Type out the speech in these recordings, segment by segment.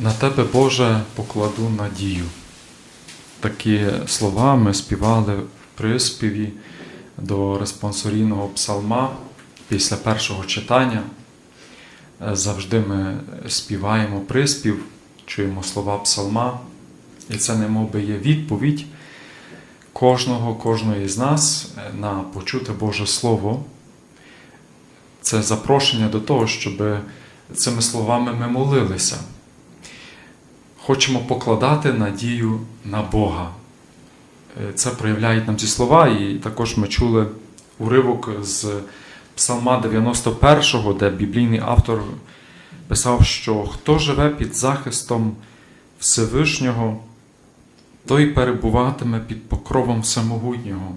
На тебе, Боже, покладу надію. Такі слова ми співали в приспіві до респонсорійного псалма після першого читання. Завжди ми співаємо приспів, чуємо слова псалма, і це немов би є відповідь кожного, кожної з нас на почути Боже Слово. Це запрошення до того, щоб цими словами ми молилися. Хочемо покладати надію на Бога. Е, Це проявляють нам ці слова, і також ми чули уривок з Псалма 91, де біблійний автор писав, що хто живе під захистом Всевишнього, той перебуватиме під покровом Всемогутнього.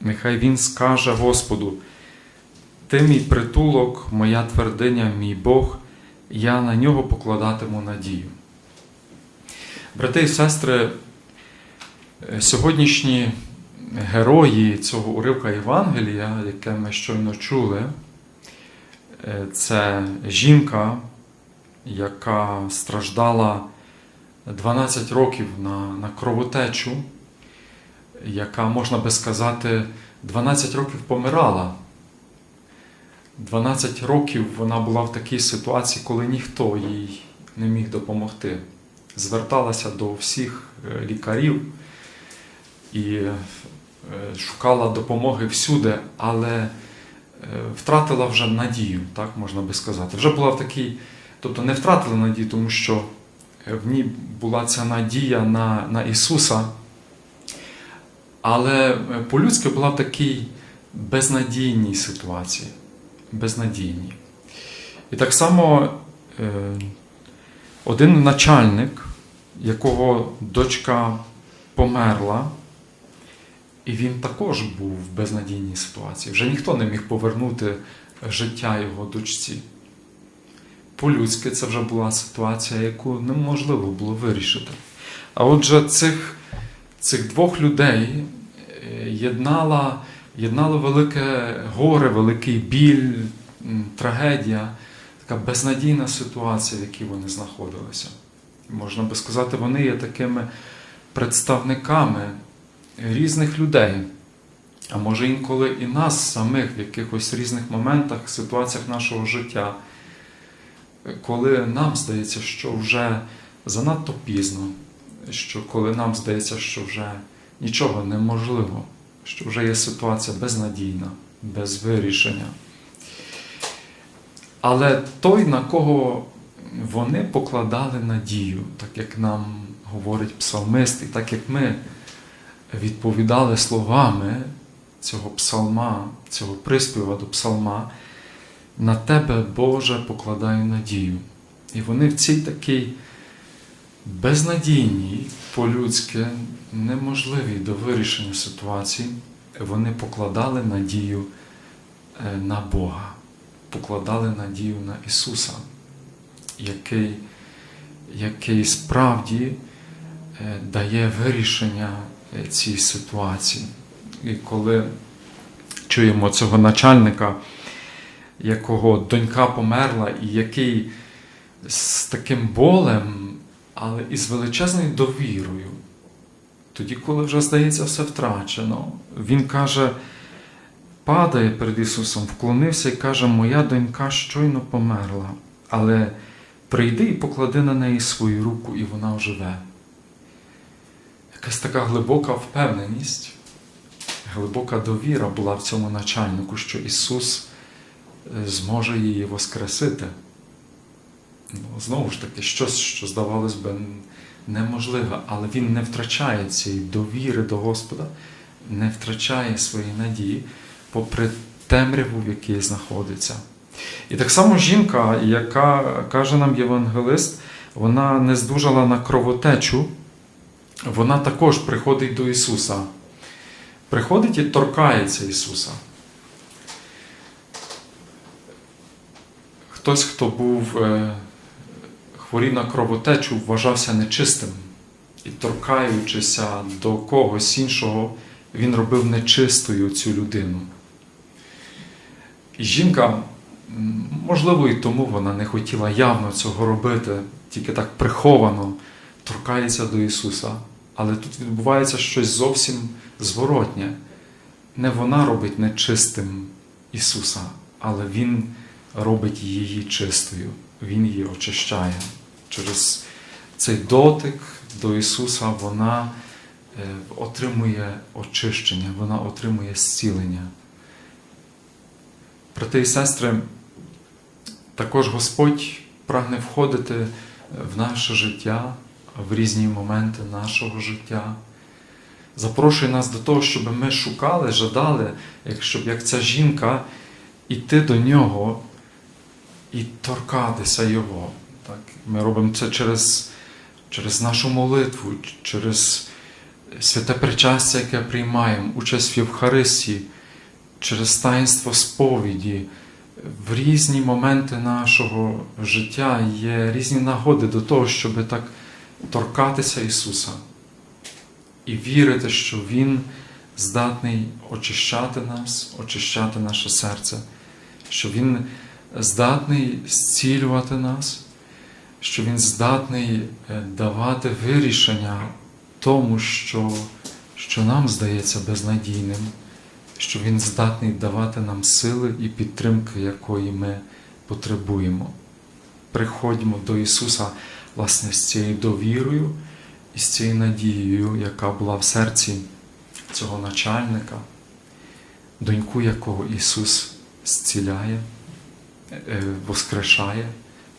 Нехай він скаже Господу: Ти мій притулок, моя твердиня, мій Бог, я на нього покладатиму надію. Брати і сестри, е, сьогоднішні герої цього уривка Євангелія, яке ми щойно чули, е, це жінка, яка страждала 12 років на, на кровотечу, яка, можна би сказати, 12 років помирала. 12 років вона була в такій ситуації, коли ніхто їй не міг допомогти. Зверталася до всіх е, лікарів і е, шукала допомоги всюди, але е, втратила вже надію, так можна би сказати. Вже була в такій, тобто не втратила надію, тому що в ній була ця надія на, на Ісуса, але по-людськи була в такій безнадійній ситуації. Безнадійній. І так само один начальник, якого дочка померла, і він також був в безнадійній ситуації. Вже ніхто не міг повернути життя його дочці. По-людськи це вже була ситуація, яку неможливо було вирішити. А отже, цих, цих двох людей е, єднала, єднало велике горе, великий біль, трагедія, така безнадійна ситуація, в якій вони знаходилися. Можна би сказати, вони є такими представниками різних людей, а може інколи і нас самих в якихось різних моментах, ситуаціях нашого життя, коли нам здається, що вже занадто пізно, що коли нам здається, що вже нічого неможливо, що вже є ситуація безнадійна, без вирішення. Але той, на кого вони покладали надію, так як нам говорить псалмист, і так як ми відповідали словами цього псалма, цього приспіва до псалма, на тебе, Боже, покладаю надію. І вони в цій такій безнадійній, по-людськи, неможливій до вирішення ситуації, вони покладали надію е, на Бога, покладали надію на Ісуса, який, який справді е, дає вирішення е, цій ситуації. І коли чуємо цього начальника, якого донька померла, і який з таким болем, але і з величезною довірою, тоді, коли вже здається все втрачено, він каже, падає перед Ісусом, вклонився і каже: Моя донька щойно померла, але прийди і поклади на неї свою руку, і вона оживе. Якась така глибока впевненість, глибока довіра була в цьому начальнику, що Ісус е, зможе її воскресити. Ну, знову ж таки, щось, що здавалось би неможливе, але він не втрачає цієї довіри до Господа, не втрачає своєї надії, попри темряву, в якій знаходиться. І так само жінка, яка каже нам євангелист, вона не здужала на кровотечу, вона також приходить до Ісуса. Приходить і торкається Ісуса. Хтось, хто був е, хворів на кровотечу, вважався нечистим. І торкаючися до когось іншого, він робив нечистою цю людину. Жінка Можливо, і тому вона не хотіла явно цього робити, тільки так приховано торкається до Ісуса. Але тут відбувається щось зовсім зворотнє. Не вона робить нечистим Ісуса, але Він робить її чистою, Він її очищає. Через цей дотик до Ісуса вона е, отримує очищення, вона отримує зцілення. Брати і сестри, також Господь прагне входити в наше життя в різні моменти нашого життя. Запрошує нас до того, щоб ми шукали, жадали, щоб як ця жінка йти до нього і торкатися Його. Так? Ми робимо це через, через нашу молитву, через святе причастя, яке приймаємо, участь в Євхаристії, через таїнство сповіді. В різні моменти нашого життя є різні нагоди до того, щоб так торкатися Ісуса і вірити, що Він здатний очищати нас, очищати наше серце, що Він здатний зцілювати нас, що Він здатний е, давати вирішення тому, що, що нам здається безнадійним, що Він здатний давати нам сили і підтримки, якої ми потребуємо. Приходьмо до Ісуса власне з цією довірою і з цією надією, яка була в серці цього начальника, доньку якого Ісус зціляє, е, воскрешає,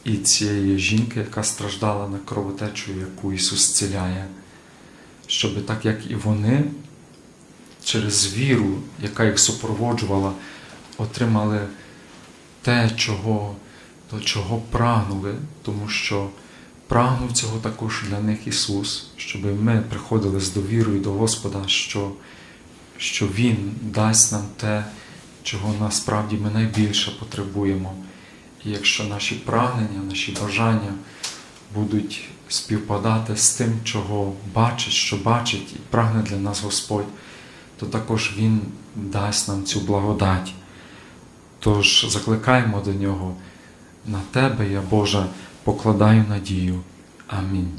і цієї жінки, яка страждала на кровотечу, яку Ісус зціляє, щоб так як і вони через віру, яка їх супроводжувала, отримали те, чого, до чого прагнули, тому що прагнув цього також для них Ісус, щоб ми приходили з довірою до Господа, що, що Він дасть нам те, чого насправді ми найбільше потребуємо. І якщо наші прагнення, наші бажання будуть співпадати з тим, чого бачить, що бачить і прагне для нас Господь, то також Він дасть нам цю благодать. Тож закликаємо до Нього, на Тебе, я Боже, покладаю надію. Амінь.